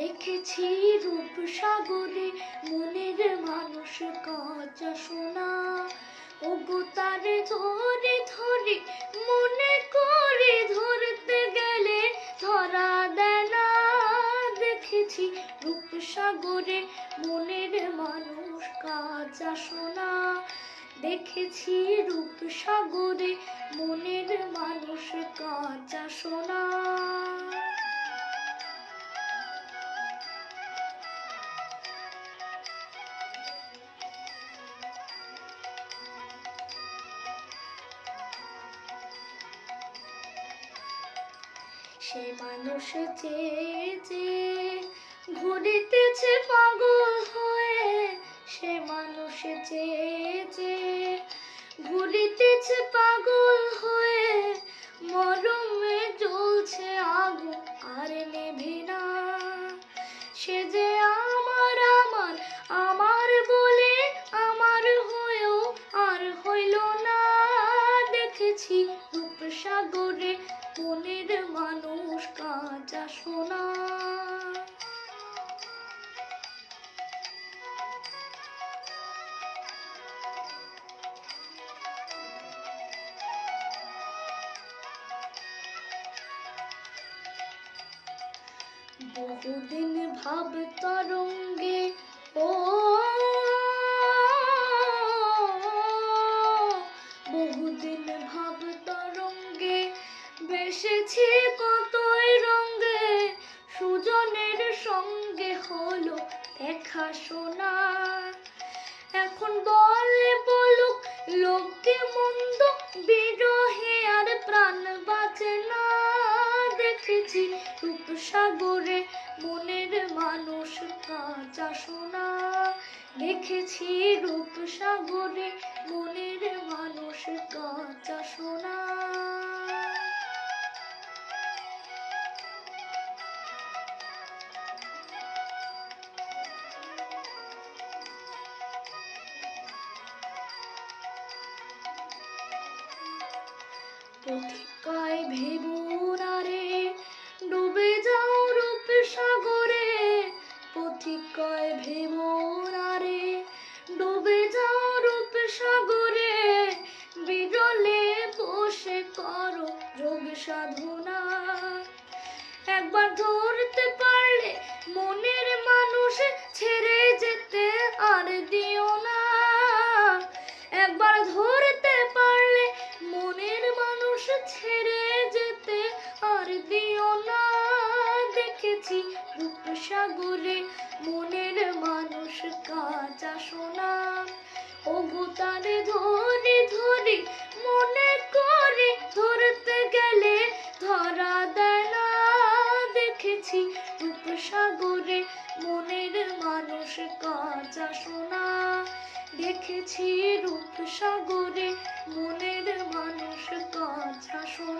দেখেছি রূপ সাগরে মনের মানুষ কাঁচা সোনা। ওগো তারে ধরে ধরে, মনে করে ধরতে গেলে ধরা দেয় না। দেখেছি রূপ সাগরে মনের মানুষ কাঁচা সোনা। দেখেছি রূপ সাগরে মনের মানুষ কাঁচা সোনা। সে মানুষ চেয়ে যে ঘুরিতেছে পাগল হয়ে, সে মানুষ চেয়ে যে ঘুরিতেছে পাগল হয়ে, মরমে জ্বলছে আগুন, আর নেভে না। সে যে আমার আমার আমার বলে আমার হয়েও আর হইল না। দেখেছি রূপসাগরে মনের মানুষ কাঁচা সোনা। বহুদিন ভাব তরঙ্গে বেসেছি কতই রঙ্গে সুজনের সঙ্গে হলো দেখা শোনা। এখন বলে বলুক, লোকে মন্দ, বিরহে আর প্রাণ বাঁচে না। দেখেছি রূপসাগরে মনের মানুষ কাঁচা সোনা। দেখেছি রূপসাগরে পথিকায় ভেবুনারে রূপসাগরে মনের মানুষ কাঁচা সোনা। ও তারে ধরে ধরে মনে করে ধরতে গেলে ধরা দেয় না। দেখেছি রূপসাগরে মনের মানুষ কাঁচা সোনা। দেখেছি রূপসাগরে মনের মানুষ কাঁচা সোনা।